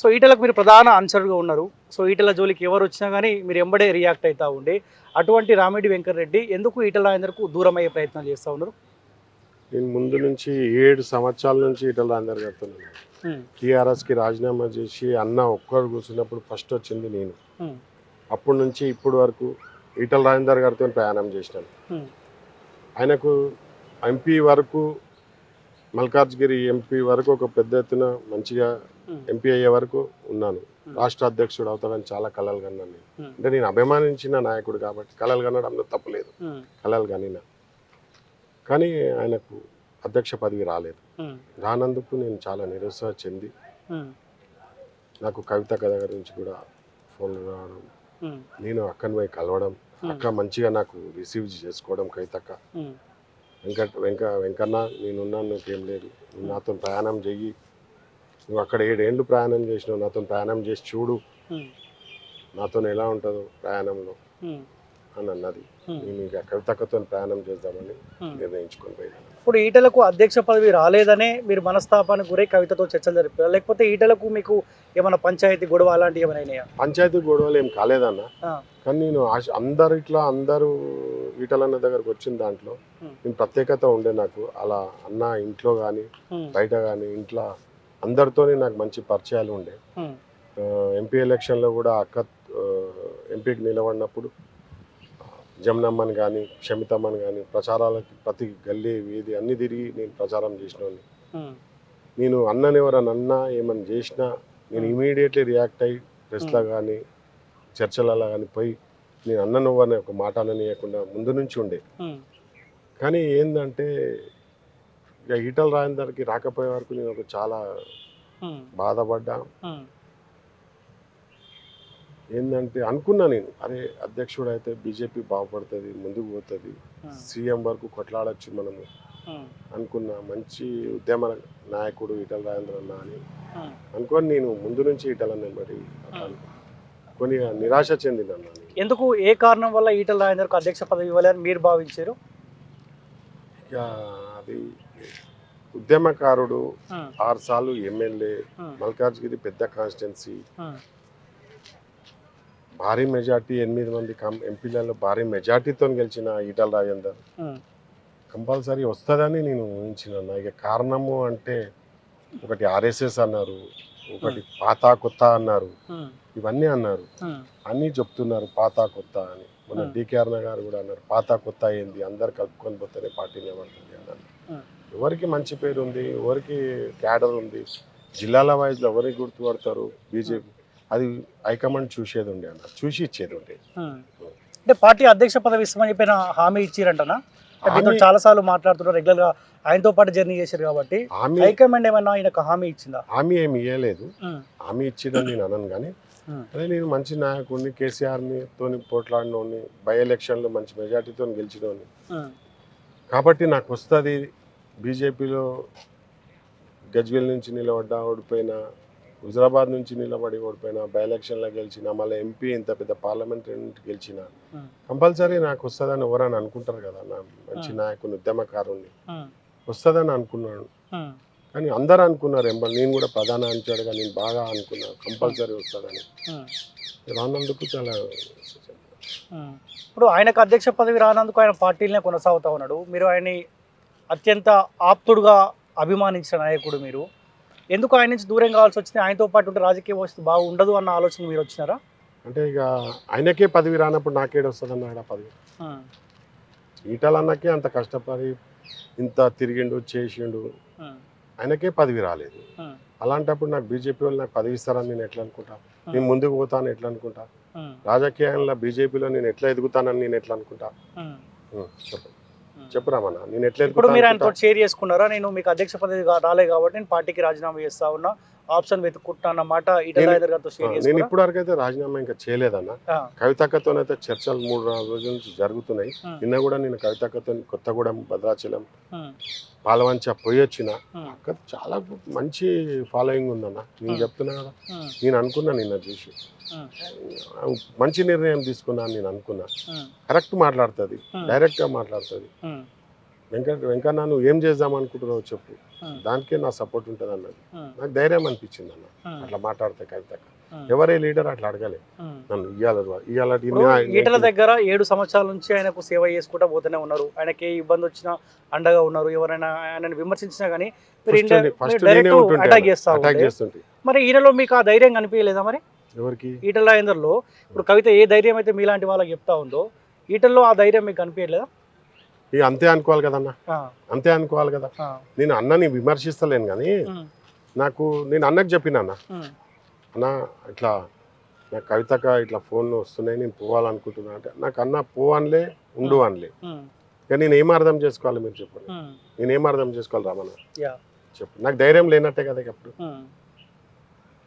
So ఈటలకు మీరు ప్రధాన ఆన్సర్గా ఉన్నారు. సో ఈటల జోలికి ఎవరు వచ్చినా కానీ మీరు ఎంబడే రియాక్ట్ అవుతా ఉండే. అటువంటి రామిరెడ్డి వెంకటరెడ్డి ఎందుకు ఈటల రాజేందర్కు దూరం అయ్యే ప్రయత్నాలు చేస్తూ ఉన్నారు? నేను ముందు నుంచి ఏడు సంవత్సరాల నుంచి ఈటల రాజేందర్ ఉమ్, టీఆర్ఎస్కి రాజీనామా చేసి అన్న ఒక్కరు కూర్చున్నప్పుడు ఫస్ట్ వచ్చింది నేను. అప్పటి నుంచి ఇప్పటి వరకు ఈటల రాజేందర్ గారితో ప్రయాణం చేసినాను. ఆయనకు ఎంపీ వరకు మల్కాజ్గిరి ఎంపీ వరకు ఒక పెద్ద ఎత్తున మంచిగా ఉమ్, ఎంపీ అయ్యే వరకు ఉన్నాను. రాష్ట్ర అధ్యక్షుడు అవుతాడని చాలా కలలు కన్నాను నేను. ఉమ్, అంటే నేను అభిమానించిన నాయకుడు కాబట్టి కలలు కనడంలో తప్పలేదు కలలు కనిన. కానీ ఆయనకు అధ్యక్ష పదవి రాలేదు. రానందుకు నేను చాలా నిరుత్సాహ చెంది నాకు కవిత కథ గురించి కూడా ఫోన్లు రావడం నేను అక్కని పోయి కలవడం అక్క మంచిగా నాకు రిసీవ్ చేసుకోవడం కవితక్క. వెంకట్ వెంక వెంకన్న నేనున్నాను నీకేం లేదు. నువ్వు నాతో ప్రయాణం చెయ్యి. నువ్వు అక్కడ ఏడేళ్ళు ప్రయాణం చేసినావు నాతో ప్రయాణం చేసి చూడు. నాతో ఎలా ఉంటుందో ప్రయాణంలో. అని అన్నది. నేను ఇక కవితక్కతో ప్రయాణం చేద్దామని. నిర్ణయించుకొని పోయినాను. ఇప్పుడు ఈటలకు అధ్యక్ష పదవి రాలేదనే మీరు మనస్తాపానికి గురై కవితతో చర్చలు జరిపారు. లేకపోతే ఈటలకు మీకు ఏమైనా పంచాయతీ గొడవ అలాంటివి ఏమైనా అయినాయా? పంచాయతీ గొడవలు ఏం కాలేదన్న. కానీ నేను ఆశ అందరు ఇట్లా అందరూ ఈటలన్న దగ్గరకు వచ్చిన దాంట్లో. నేను ప్రత్యేకత ఉండే నాకు. అలా అన్న ఇంట్లో కానీ బయట కానీ ఇంట్లో అందరితోనే నాకు మంచి పరిచయాలు ఉండే. ఎంపీ ఎలక్షన్లో కూడా అక్క ఎంపీకి నిలబడినప్పుడు జమునమ్మని కానీ క్షమితమ్మని కానీ ప్రచారాలకి ప్రతి గల్లీ వీధి అన్ని తిరిగి నేను ప్రచారం చేసిన నేను అన్నని ఎవరన్నా అన్నా ఏమన్నా చేసినా నేను ఇమీడియట్లీ రియాక్ట్ అయ్యి ప్రెస్లో కానీ చర్చలలో కానీ పోయి నేను అన్న నువ్వు అనే ఒక మాట అననీయకుండా ముందు నుంచి ఉండే. కానీ ఏంటంటే ఇక ఈటల రాజేందర్కి రాకపోయే వరకు నేను ఒక చాలా బాధపడ్డా. ఏంటంటే అనుకున్నా నేను అరే అధ్యక్షుడు అయితే బీజేపీ బాగుపడుతుంది ముందుకు పోతుంది సీఎం వరకు కొట్లాడొచ్చు మనము అనుకున్నా మంచి ఉద్యమ నాయకుడు ఈటల రాజేంద్ర అన్న అని. అనుకొని నేను ముందు నుంచి ఈటల నెంబడి కొన్ని నిరాశ చెందినాను నేను. ఎందుకు ఏ కారణం వల్ల ఈటల రాజేందర్కు అధ్యక్ష పదవి ఇవ్వాలని మీరు భావించారు? ఇక అది ఉద్యమకారుడు ఆరు సార్లు ఎమ్మెల్యే మల్కాజ్గిరి పెద్ద కాన్స్టిట్యున్సీ భారీ మెజార్టీ ఎనిమిది మంది ఎంపీలలో భారీ మెజార్టీతో గెలిచిన ఈటల రాజేందర్. కంపల్సరీ వస్తుందని నేను ఊహించిన ఇక కారణము అంటే ఒకటి ఆర్ఎస్ఎస్ అన్నారు ఒకటి పాత కొత్త అన్నారు ఇవన్నీ అన్నారు. అన్నీ చెప్తున్నారు పాత కొత్త అని. మన. డికే అన్న గారు కూడా అన్నారు పాత కొత్త ఏంది అందరు కలుపుకొని పోతేనే పార్టీ నిలబడుతుంది అన్నారు. ఎవరికి మంచి పేరు ఉంది ఎవరికి క్యాడర్ ఉంది జిల్లాల వైజ్లో ఎవరికి గుర్తుపడతారు బీజేపీ అది హైకమాండ్ చూసేది ఉండే అన్న చూసి ఇచ్చేది ఉండే. అంటే పార్టీ అధ్యక్ష పదవి ఇస్తామని చెప్పిన హామీ ఇచ్చిరంటనా? మీతో చాలా సార్లు మాట్లాడుతున్నారు రెగ్యులర్గా ఆయనతో పాటు జర్నీ చేశారు కాబట్టి. హైకమాండ్ ఏమన్నా ఆయనకు హామీ ఇచ్చిందా? హామీ ఏమి ఇవ్వలేదు హామీ ఇచ్చిందని నేను అనను కానీ అదే నేను మంచి నాయకుడిని కేసీఆర్ని తోని పోట్లాడినోని బై ఎలక్షన్లో మంచి మెజార్టీతో గెలిచినోని కాబట్టి నాకు వస్తుంది బీజేపీలో గజ్వేల్ నుంచి నిలబడ్డా ఓడిపోయినా హుజరాబాద్ నుంచి నిలబడి ఓడిపోయినా బై ఎలక్షన్లో గెలిచిన మళ్ళీ ఎంపీ ఇంత పెద్ద పార్లమెంటరీ గెలిచిన కంపల్సరీ నాకు వస్తుందని ఎవరైనా అనుకుంటారు కదా నా మంచి. నాయకుని ఉద్యమకారుణ్ణి. వస్తుందని అనుకున్నాను. కానీ అందరూ అనుకున్నారు ఎంబ నేను కూడా ప్రధాన అంచాడుగా నేను బాగా అనుకున్నాను కంపల్సరీ వస్తుందని. రానందుకు చాలా. ఇప్పుడు ఆయనకు అధ్యక్ష పదవి రానందుకు ఆయన పార్టీలనే కొనసాగుతా ఉన్నాడు. మీరు ఆయన్ని అత్యంత ఆప్తుడుగా అభిమానించిన నాయకుడు మీరు. ఎందుకు ఆయన నుంచి దూరం కావాల్సి వచ్చింది? ఆయనతో పాటు ఉంటే రాజకీయ భవిష్యత్తు బాగుండదు అన్న ఆలోచన మీరు వచ్చినారా? అంటే ఇక ఆయనకే పదవి రానప్పుడు నాకేడు వస్తుంది అన్నాడు పదవి. ఈటలన్నకే అంత కష్టపడి ఇంత తిరిగిండు చేసిండు. ఆయనకే పదవి రాలేదు. అలాంటప్పుడు నాకు బీజేపీ వాళ్ళు నాకు పదవి ఇస్తారని నేను ఎట్లా అనుకుంటా? నేను ముందుకు పోతాను ఎట్లా అనుకుంటా? రాజకీయంలో బీజేపీలో నేను ఎట్లా ఎదుగుతానని నేను ఎట్లా అనుకుంటా? ఉమ్, ఉం, చెప్పు ఉమ్. చెప్పు రామన్న నేను ఎట్లా ఇప్పుడు మీరు ఆయనతో షేర్ చేసుకున్నారా? నేను మీకు అధ్యక్ష పదవి రాలే కాబట్టి నేను పార్టీకి రాజీనామా చేస్తా ఉన్నా. ఆప్షన్ వెతుక్కుంటా అన్నమాట నేను- ఇప్పటి వరకు అయితే రాజీనామా ఇంకా చేయలేదన్న. కవితక్కతోనైతే చర్చలు మూడు నాలుగు రోజుల నుంచి జరుగుతున్నాయి. నిన్న కూడా నేను కవితక్కతో కొత్తగూడెం భద్రాచలం పాలవంచ పోయి వచ్చిన. ఉమ్, అక్కడ చాలా మంచి ఫాలోయింగ్ ఉందన్న. నేను. చెప్తున్నా కదా. నేను అనుకున్నా నిన్న చూసి. మంచి నిర్ణయం తీసుకున్నాను నేను అనుకున్నా. కరెక్ట్ మాట్లాడుతుంది. డైరెక్ట్గా మాట్లాడుతుంది. వెంకట వెంకన్న నువ్వు ఏం చేద్దాం అనుకుంటున్నావు చెప్పు. దానికే నా సపోర్ట్ ఉంటుంది అన్నది. నాకు ధైర్యం అనిపించింది అన్న. అట్లా మాట్లాడితే కవితక ఎవరే లీడర్ అట్లా అడగలే. నన్ను ఇయ్యాల ఈటల దగ్గర ఏడు సంవత్సరాల నుంచి ఆయనకు సేవ చేసుకుంటూ పోతూనే ఉన్నారు. ఆయనకి ఏ ఇబ్బంది వచ్చినా అండగా ఉన్నారు. ఎవరైనా ఆయనను విమర్శించినా కానీ మీరు అటాక్. చేస్తుంటే. ఈయనలో మీకు ఆ ధైర్యం కనిపించలేదా మరి? ఎవరికి? ఈటల రాజేందర్లో ఇప్పుడు కవిత ఏ ధైర్యం అయితే మీలాంటి వాళ్ళకి చెప్తా ఉందో ఈటల్లో ఆ ధైర్యం మీకు కనిపించలేదా? ఇక అంతే అనుకోవాలి కదన్న. అంతే అనుకోవాలి కదా. నేను అన్నని విమర్శిస్తలేను కానీ నాకు నేను అన్నకు చెప్పిన అన్న. ఇట్లా నాకు కవితక ఇట్లా ఫోన్ వస్తున్నాయి నేను పోవాలనుకుంటున్నా అంటే నాకు అన్న పో అనలే ఉండు అనలే. కానీ నేను ఏం అర్థం చేసుకోవాలి మీరు చెప్పండి. నేను ఏం అర్థం చేసుకోవాలి రామన్న చెప్పు. నాకు ధైర్యం లేనట్టే కదా ఉమ్,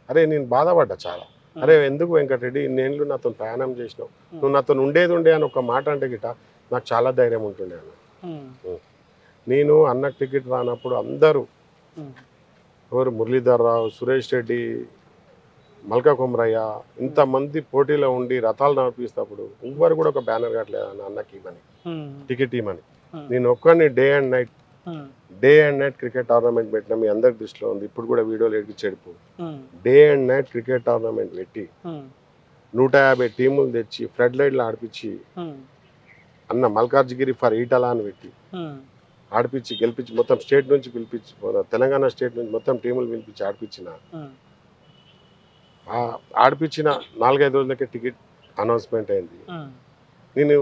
అరే నేను బాధపడ్డా చాలా. అరే ఎందుకు వెంకటరెడ్డి ఇన్నేళ్ళు నాతో ప్రయాణం చేసినావు. నువ్వు నాతో ఉండేది ఉండే అని ఒక మాట అంటే గిట నాకు చాలా ధైర్యం ఉంటుండే అన్న. నేను అన్నకు టికెట్ రానప్పుడు అందరూ ఎవరు మురళీధర్ రావు సురేష్ రెడ్డి మల్కా కొమరయ్య ఇంతమంది పోటీలో ఉండి రథాలు నడిపిస్తప్పుడు ఎవ్వరు కూడా ఒక బ్యానర్ కట్టలేదు అన్న అన్నకి ఇవ్వని. టికెట్ ఇవ్వని. నేను ఒక్కడిని day and night day and night cricket tournament పెట్టిన మీ అందరి దృష్టిలో ఉంది. ఇప్పుడు కూడా వీడియోలు ఎడికి చెడుపు day and night cricket tournament పెట్టి నూట యాభై టీములు తెచ్చి ఫ్లడ్ లైట్లు ఆడిపించి అన్న మల్కార్జిగిరి ఫర్ ఈటలా అని పెట్టి. ఆడిపించి గెలిపించి మొత్తం స్టేట్ నుంచి పిలిపించి తెలంగాణ స్టేట్ నుంచి మొత్తం టీములు పిలిపించి ఆడిపించిన. ఆడిపించిన నాలుగైదు రోజులకే టికెట్ అనౌన్స్మెంట్ అయింది. నేను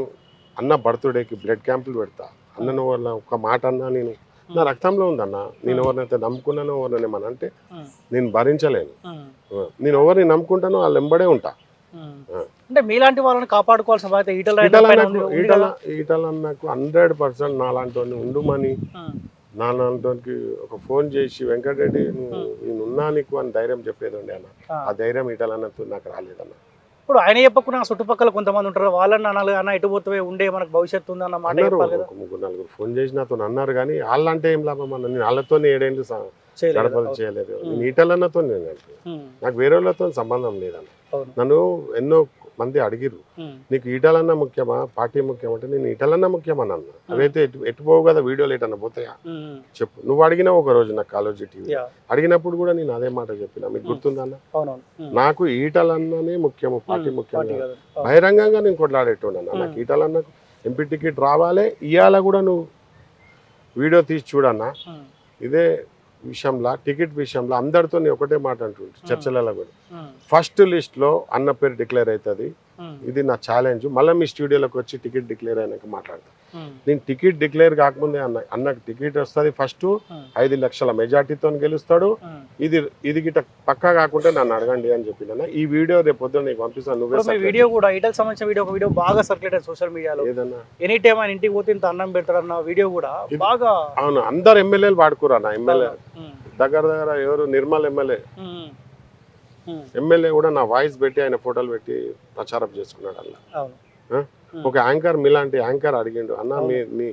అన్న బర్త్డేకి బ్లడ్ క్యాంపులు పెడతా. అన్నను వల్ల ఒక మాట అన్నా నేను నా రక్తంలో ఉందన్న. నేను ఎవరినైతే నమ్ముకున్నానో ఎవరినైనా అంటే నేను భరించలేను. నేను ఎవరిని నమ్ముకుంటానో వాళ్ళు ఎంబడే ఉంటా. అంటే మీలాంటి వాళ్ళని కాపాడుకోవాల్సిన బాధ్యత ఈటల ఈటల నాకు హండ్రెడ్ పర్సెంట్ నాలాంటి ఉండుమని నాలాంటి ఒక ఫోన్ చేసి వెంకటరెడ్డి నువ్వు నేను ఉన్నా నీకు అని ధైర్యం చెప్పేది ఉండే అన్న. ఆ. ధైర్యం ఈటలన్నతో నాకు రాలేదన్న. ఇప్పుడు ఆయన చెప్పకుండా చుట్టుపక్కల కొంతమంది ఉంటారు వాళ్ళని అనాలి అన్న ఎటు పోతే ఉండే మనకు భవిష్యత్తు ఉంది అన్న మాట ముగ్గురు నలుగురు ఫోన్ చేసి నాతో అన్నారు కానీ వాళ్ళంటే ఏం లాభం అన్న? నేను వాళ్ళతో ఏడేళ్ళు గడపలు. చేయలేదు. నేను ఈటలన్నతో నేను నాకు వేరే వాళ్ళతో సంబంధం లేదన్న. నన్ను ఎన్నో మంది అడిగిరు నీకు ఈటలన్న ముఖ్యమా? పార్టీ ముఖ్యమా అంటే నేను ఈటలన్న ముఖ్యమని అన్న. అవైతే ఎటు ఎటు పోవు కదా వీడియోలు ఎటన్నా పోతాయా? చెప్పు. నువ్వు అడిగినావు ఒక రోజు నాకు కాలేజీ టీవీ. అడిగినప్పుడు కూడా నేను అదే మాట చెప్పిన. మీకు గుర్తుందన్న నాకు ఈటలన్ననే ముఖ్యము పార్టీ ముఖ్యం. బహిరంగంగా నేను కొట్లాడేటోడన్న ఉమ్. నాకు ఈటలన్నకు ఎంపీ టికెట్ రావాలి ఇవాళ కూడా నువ్వు వీడియో తీసి చూడన్నా. ఇదే విషయంలో టికెట్ విషయంలో అందరితో నేను ఒకటే మాట అంటుంటే చర్చలలో కూడా. ఫస్ట్ లిస్ట్లో అన్న పేరు డిక్లేర్ అవుతుంది. ఇది నా ఛాలెంజ్ మళ్ళీ మీ స్టూడియోలోకి వచ్చి టికెట్ డిక్లేర్ అయినాక మాట్లాడతా. ఉమ్, నేను టికెట్ డిక్లేర్ కాకముందే అన్న అన్నకు టికెట్ వస్తుంది ఫస్ట్ ఉమ్, ఐదు లక్షల మెజార్టీతో గెలుస్తాడు. ఇది ఇది గిట్ట పక్కా కాకుండా నన్ను అడగండి అని చెప్పిన. ఈ వీడియో రేపు పొద్దున్న నీకు పంపిస్తాను నువ్వే వీడియో కూడా ఈటల్ సంబంధించిన వీడియో ఒక వీడియో బాగా సర్క్యులేట్ సోషల్ మీడియాలో ఎనీ టైం ఆయన ఇంటికి పోతే ఇంత అన్నం పెడతారన్న వీడియో కూడా బాగా అవును అందరు ఎమ్మెల్యేలు వాడుకురా నా ఎమ్మెల్యే. దగ్గర దగ్గర ఎవరు నిర్మల్ ఎమ్మెల్యే. ఎమ్మెల్యే కూడా నా వాయిస్ పెట్టి ఆయన ఫోటోలు పెట్టి ప్రచారం చేసుకున్నాడు అన్న. ఆ? ఒక యాంకర్ మీలాంటి యాంకర్ అడిగిండు అన్న మీ మీ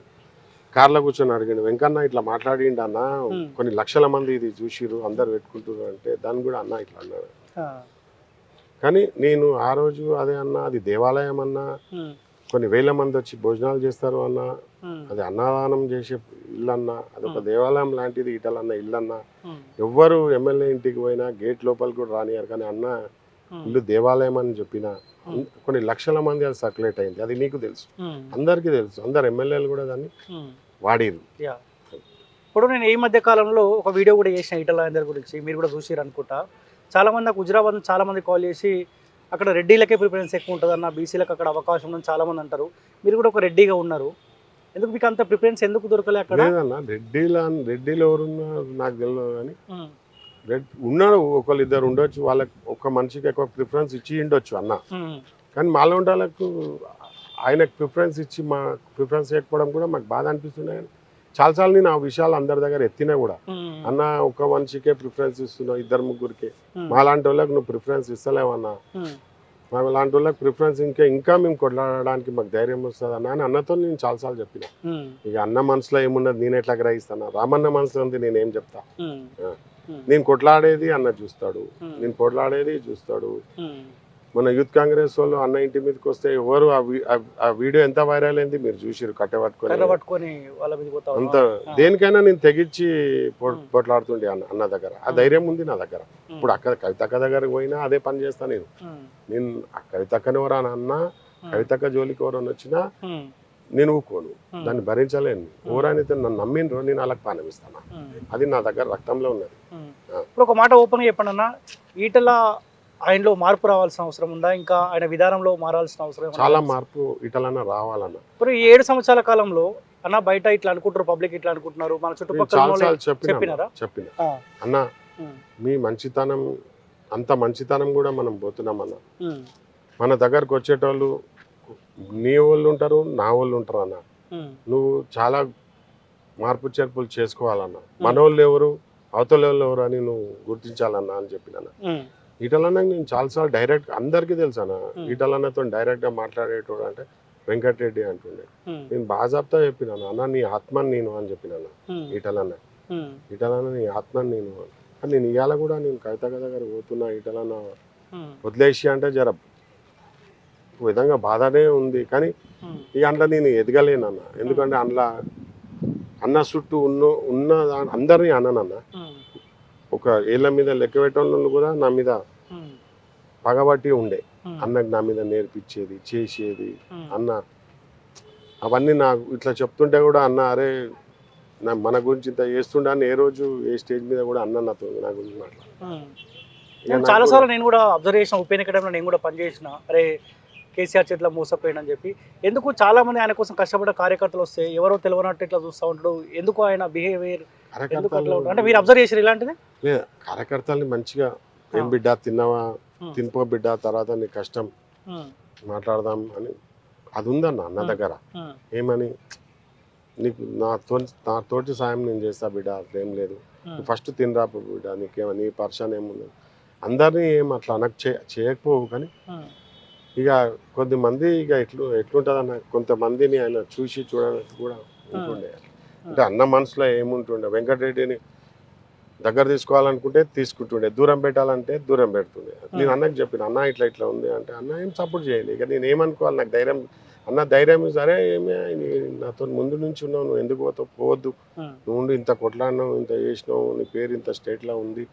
కార్లో కూర్చొని అడిగిండు వెంకన్న ఇట్లా మాట్లాడిండు అన్న Hmm. కొన్ని లక్షల మంది ఇది చూసిరు అందరు పెట్టుకుంటారు అంటే దాన్ని కూడా అన్న ఇట్లా అన్నాడు. కానీ నేను ఆ రోజు అదే అన్న అది దేవాలయం అన్నా కొన్ని వేల మంది వచ్చి భోజనాలు చేస్తారు అన్న అది అన్నదానం చేసే ఇల్లు అన్న అదొక దేవాలయం లాంటిది ఇటలన్న ఇల్లు అన్న ఎవ్వరు ఎమ్మెల్యే ఇంటికి పోయినా గేట్ లోపలికి కూడా రానియారు కానీ అన్న ఇల్లు దేవాలయం అని చెప్పిన కొన్ని లక్షల మంది అది సర్క్యులేట్ అయింది. అది నీకు తెలుసు. అందరికీ తెలుసు. అందరు ఎమ్మెల్యేలు కూడా దాన్ని. వాడిరు ఇప్పుడు నేను ఈ మధ్య కాలంలో ఒక వీడియో కూడా చేసిన రాజేందర్ గురించి మీరు కూడా చూసిరు అనుకుంటా. చాలా మంది నాకు హుజరాబాద్ నుంచి చాలా మంది కాల్ చేసి అక్కడ రెడ్డిలకే ప్రిఫరెన్స్ ఎక్కువ ఉంటుంది అన్న బీసీలకు అక్కడ అవకాశం ఉందని చాలా మంది అంటారు. మీరు కూడా ఒక రెడ్డిగా ఉన్నారు. ఎందుకు మీకు అంత ప్రిఫరెన్స్ ఎందుకు దొరకలే అక్కడ? లేదన్న రెడ్డిలో రెడ్డిలో ఎవరున్నారు నాకు తెలియదు కానీ రెడ్ ఉన్నారు ఒకళ్ళు ఇద్దరు ఉండొచ్చు వాళ్ళకి ఒక మనిషికి ఎక్కువ ప్రిఫరెన్స్ ఇచ్చి ఉండొచ్చు అన్న. కానీ మాలో వాళ్ళకు ఆయనకు ప్రిఫరెన్స్ ఇచ్చి మా ప్రిఫరెన్స్ ఇవ్వకపోవడం కూడా మాకు బాధ అనిపిస్తున్నాయి కానీ చాలాసార్లు నేను ఆ విషయాలు అందరి దగ్గర ఎత్తినా కూడా. అన్న ఒక మనిషికే ప్రిఫరెన్స్ ఇస్తున్నావు ఇద్దరు ముగ్గురికి. మా లాంటి వాళ్ళకి నువ్వు ప్రిఫరెన్స్ ఇస్తలేవన్నా. మా లాంటి వాళ్ళకి ప్రిఫరెన్స్ ఇంకా ఇంకా మేము కొట్లాడడానికి మాకు ధైర్యం వస్తుంది అన్న అని అన్నతో నేను చాలాసార్లు చెప్పిన. ఇక అన్న మనసులో ఏమున్నది? నేను ఎట్లా గ్రహిస్తాను? రామన్న మనసులో ఉంది నేను చెప్తా? నేను కొట్లాడేది అన్న చూస్తాడు. నేను కొట్లాడేది చూస్తాడు. మన యూత్ కాంగ్రెస్ వాళ్ళు అన్న ఇంటి మీదకి వస్తే ఎవరు ఆ వీడియో ఎంత వైరల్ అయింది మీరు చూసిరు కట్టబట్టుకొని అంత. దేనికైనా నేను తెగించి. పొట్లాడుతుండే అన్న అన్న దగ్గర. ఆ. ధైర్యం ఉంది నా దగ్గర. ఇప్పుడు అక్కడ కవితక్క దగ్గరకు పోయినా అదే పని చేస్తా నేను. నేను ఆ కవితక్కని ఎవరైనా అన్నా కవితక్క జోలికి ఎవరైనా వచ్చినా నేను ఊకోను. దాన్ని భరించలేను. ఎవరైతే నన్ను నమ్మినరో నేను వాళ్ళకి పానం ఇస్తాను? ఉమ్, అది నా దగ్గర రక్తంలో ఉన్నది. ఇప్పుడు ఒక మాట ఓపెన్ చెప్పండి అన్న. ఈటల ఆయనలో మార్పు రావాల్సిన అవసరం ఉందా? ఇంకా ఆయన విధానంలో మారాల్సిన అవసరం చాలా? మార్పు ఇటలన్నా రావాలన్న. ఇప్పుడు ఈ ఏడు సంవత్సరాల కాలంలో అన్న బయట ఇట్లా అనుకుంటారు పబ్లిక్ ఇట్లా అనుకుంటున్నారు మన చుట్టుపక్కల చెప్పిన చెప్పినారా? చెప్పిన. ఆ, అన్న మీ మంచితనం అంత మంచితనం కూడా మనం పోతున్నాం అన్న. మన దగ్గరకు వచ్చేటోళ్ళు నీ వాళ్ళు ఉంటారు నా వాళ్ళు ఉంటారు అన్న. నువ్వు చాలా మార్పు చేర్పులు చేసుకోవాలన్న. మన వాళ్ళు ఎవరు అవతల వాళ్ళు ఎవరు అని నువ్వు గుర్తించాలన్నా అని చెప్పిన ఈటలన్న నేను చాలాసార్లు డైరెక్ట్ అందరికీ తెలుసు అన్న. Hmm. ఈటలన్నతో డైరెక్ట్గా మాట్లాడేటోడు అంటే వెంకటరెడ్డి అంటుండే. ఉమ్, నేను బాజాబ్తా చెప్పినాను అన్న. నీ ఆత్మని నేను అని చెప్పినాను ఉమ్, ఈటలన్న. ఈటలన్న నీ ఆత్మని నేను అని. నేను ఇవాళ కూడా నేను కవిత కథ గారు పోతున్నా ఈటలన్న వదిలేసి అంటే జర విధంగా బాధనే ఉంది. కానీ ఇక అందులో నేను ఎదగలేనన్న. ఎందుకంటే అందులో అన్న చుట్టూ ఉన్న ఉన్న అందరినీ అన్ననన్న ఒక ఏళ్ళ మీద లెక్క పెట్టేవాళ్ళు కూడా నా మీద పగబట్టి ఉండే. అన్నకి నా మీద నేర్పించేది చేసేది అన్న. అవన్నీ నాకు ఇట్లా చెప్తుంటే కూడా అన్న అరే నా మన గురించి ఇంత చేస్తుండే అని ఏ రోజు ఏ స్టేజ్ మీద కూడా అన్న నాతో నా గురించి మాట్లాడు. ఇక నేను కూడా- సార్లు నేను కూడా అబ్జర్వ్ చేసిన ఉప ఎన్నికడంలో నేను కూడా పనిచేసిన అరే కేసీఆర్ చేతిలో మోసపోయాడని చెప్పి. ఎందుకు చాలా మంది ఆయన కోసం కష్టపడ్డ కార్యకర్తలు వస్తే ఎవరో తెలియనట్టు ఇట్లా చూస్తూ ఉంటాడు ఎందుకు ఆయన బిహేవియర్ ఎందుకు అట్లా? అంటే మీరు అబ్జర్వ్ చేసారు ఇలాంటిది? లేదు కార్యకర్తల్ని మంచిగా ఏం. బిడ్డ తిన్నావా. తినిపో బిడ్డ తర్వాత నీ కష్టం. మాట్లాడదాం అని. అది ఉందన్న అన్న. దగ్గర. ఏమని? నీకు నా తో నా తోటి సాయం నేను చేస్తా బిడ్డ అట్లేం లేదు. ఫస్ట్ తినరా బిడ్డ నీకేమో నీ పర్సన్ ఏముంది అందరినీ ఏం అట్లా అనకు చేయకపోవు కానీ ఇక కొద్దిమంది ఇక ఎట్లు ఎట్లుంటుంది అన్న కొంతమందిని ఆయన చూసి చూడడానికి కూడా ఉంటుండే. అంటే అన్న మనసులో ఏముంటుండే? వెంకటరెడ్డిని దగ్గర తీసుకోవాలనుకుంటే తీసుకుంటుండే దూరం పెట్టాలంటే దూరం పెడుతుండే. నేను అన్నకి చెప్పిన అన్న ఇట్లా ఇట్లా ఉంది అంటే అన్న ఏం సపోర్ట్ చేయండి ఇక నేను ఏమనుకోవాలి నాకు ధైర్యం అన్న ధైర్యం సరే ఏమి నాతో ముందు నుంచి ఉన్నావు నువ్వు ఎందుకు పోతావు? పోవద్దు. నువ్వు ఇంత కొట్లాడినావు ఇంత చేసినావు నీ పేరు ఇంత స్టేట్లో ఉంది.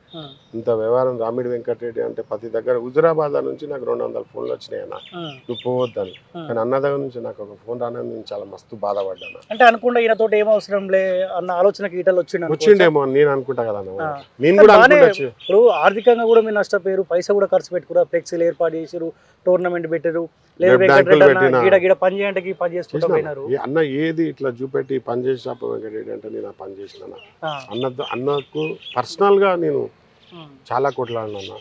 ఇంత వ్యవహారం రామిడి వెంకటరెడ్డి అంటే ప్రతి దగ్గర హుజురాబాద్ నుంచి నాకు రెండు వందల ఫోన్లు వచ్చినాయి అన్న. నువ్వు పోవద్దని. ఉమ్. కానీ అన్న దగ్గర నుంచి నాకు ఒక ఫోన్ రానని నేను చాలా మస్తు బాధపడ్డాను అంటే అనుకుండా ఈయనతో ఏం అవసరం లే అన్న ఆలోచనకి ఈటలు వచ్చిండు? వచ్చిండేమో అని నేను అనుకుంటా కదా అన్న. నేను కూడా అనుకుంటా ఇప్పుడు ఆర్థికంగా కూడా మీరు నష్టపోయారు పైసా కూడా ఖర్చు పెట్టుకురా ఫ్లెక్సీలు ఏర్పాటు చేసారు టోర్నమెంట్ పెట్టారు లేదు వెంకటరెడ్డి. గీడ గీడ పని ఈ పని చేసుకుంటూ చేసినా పోయినారు. ఈ అన్న ఏది ఇట్లా చూపెట్టి పని చేసినప్ప వెంకటరెడ్డి అంటే నేను పని చేసిన ఆ, అన్నతో అన్నకు పర్సనల్గా నేను చాలా కొట్లాడినా అన్న.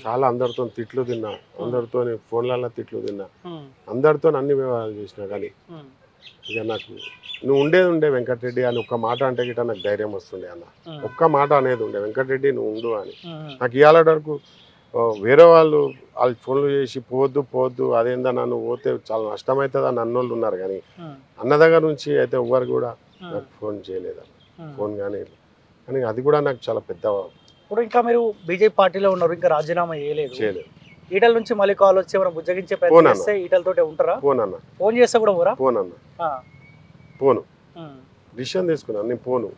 చాలా అందరితో తిట్లు తిన్నా. అందరితో ఫోన్లలో తిట్లు తిన్నా. అందరితో అన్ని వ్యవహారాలు చేసినా కానీ ఇక నాకు నువ్వు ఉండేది ఉండే వెంకటరెడ్డి అని ఒక్క మాట అంటే గిట్ట నాకు ధైర్యం వస్తుండే అన్న. ఒక్క మాట అనేది ఉండే వెంకటరెడ్డి నువ్వు ఉండు అని. నాకు ఇవాళ వరకు వేరే వాళ్ళు వాళ్ళు ఫోన్లు చేసి పోవద్దు పోవద్దు అదేందన్నా నువ్వు పోతే చాలా నష్టమవుతుంది అని అన్నోళ్ళు ఉన్నారు కానీ అన్న దగ్గర నుంచి అయితే ఎవ్వరు కూడా నాకు ఫోన్ చేయలేదు. ఫోన్ కానీ కానీ అది కూడా నాకు చాలా పెద్ద ఇప్పుడు ఇంకా మీరు బీజేపీ పార్టీలో ఉన్నారు ఇంకా రాజీనామా చేయలేదు. చేయలేదు. ఈటల నుంచి మళ్ళీ కాల్ వచ్చి ఏమైనా బుజ్జగించే ప్రయత్నం పోనన్నా. చేస్తే ఈటలతోటే ఉంటారా? ఫోన్ అన్న ఫోన్ చేస్తే కూడా పోరా? ఫోన్ అన్న పోను. డిసిషన్ తీసుకున్నాను నేను పోను.